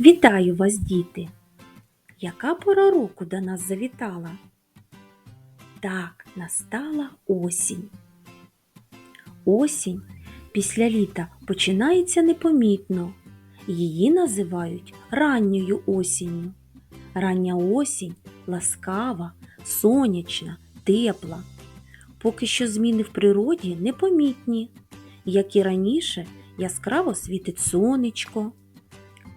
Вітаю вас, діти! Яка пора року до нас завітала? Так, настала осінь. Осінь після літа починається непомітно. Її називають ранньою осінню. Рання осінь ласкава, сонячна, тепла. Поки що зміни в природі непомітні. Як і раніше, яскраво світить сонечко,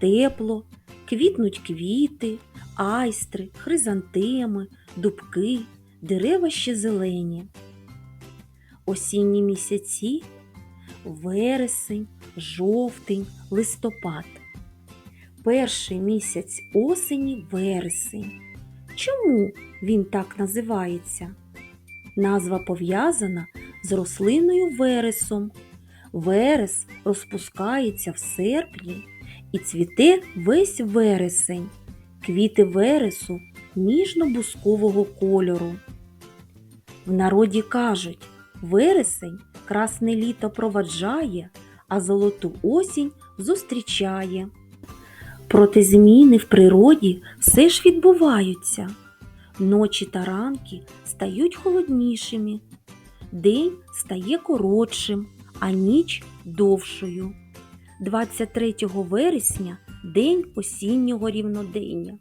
тепло, квітнуть квіти, айстри, хризантеми, дубки, дерева ще зелені. Осінні місяці вересень, жовтень, листопад. Перший місяць осені вересень. Чому він так називається? Назва пов'язана з рослиною вересом. Верес розпускається в серпні і цвіте весь вересень. Квіти вересу ніжно-бускового кольору. В народі кажуть, вересень красне літо проваджає, а золоту осінь зустрічає. Проте зміни в природі все ж відбуваються. Ночі та ранки стають холоднішими, день стає коротшим, а ніч довшою. 23 вересня день осіннього рівнодення.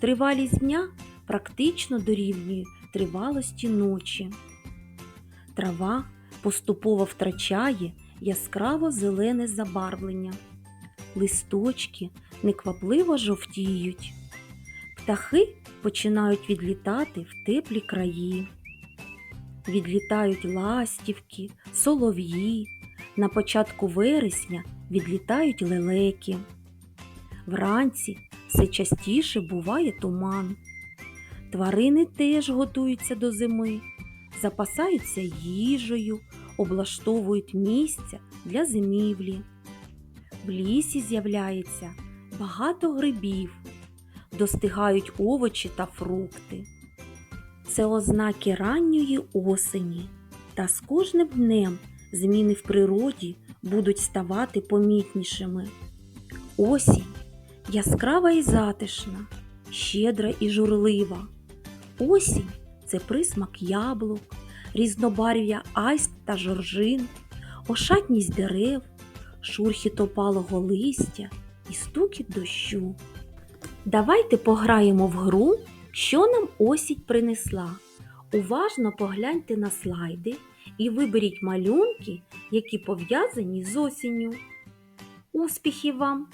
Тривалість дня практично дорівнює тривалості ночі. Трава поступово втрачає яскраво зелене забарвлення. Листочки неквапливо жовтіють. Птахи починають відлітати в теплі краї. Відлітають ластівки, солов'ї. На початку вересня відлітають лелеки. Вранці все частіше буває туман. Тварини теж готуються до зими, запасаються їжею, облаштовують місця для зимівлі. В лісі з'являється багато грибів, достигають овочі та фрукти. Це ознаки ранньої осені, та з кожним днем зміни в природі будуть ставати помітнішими. Осінь яскрава і затишна, щедра і журлива. Осінь це присмак яблук, різнобарв'я айст та жоржин, ошатність дерев, шурхіт опалого листя і стукіт дощу. Давайте пограємо в гру, що нам осінь принесла. Уважно погляньте на слайди і виберіть малюнки, які пов'язані з осінню. Успіхів вам!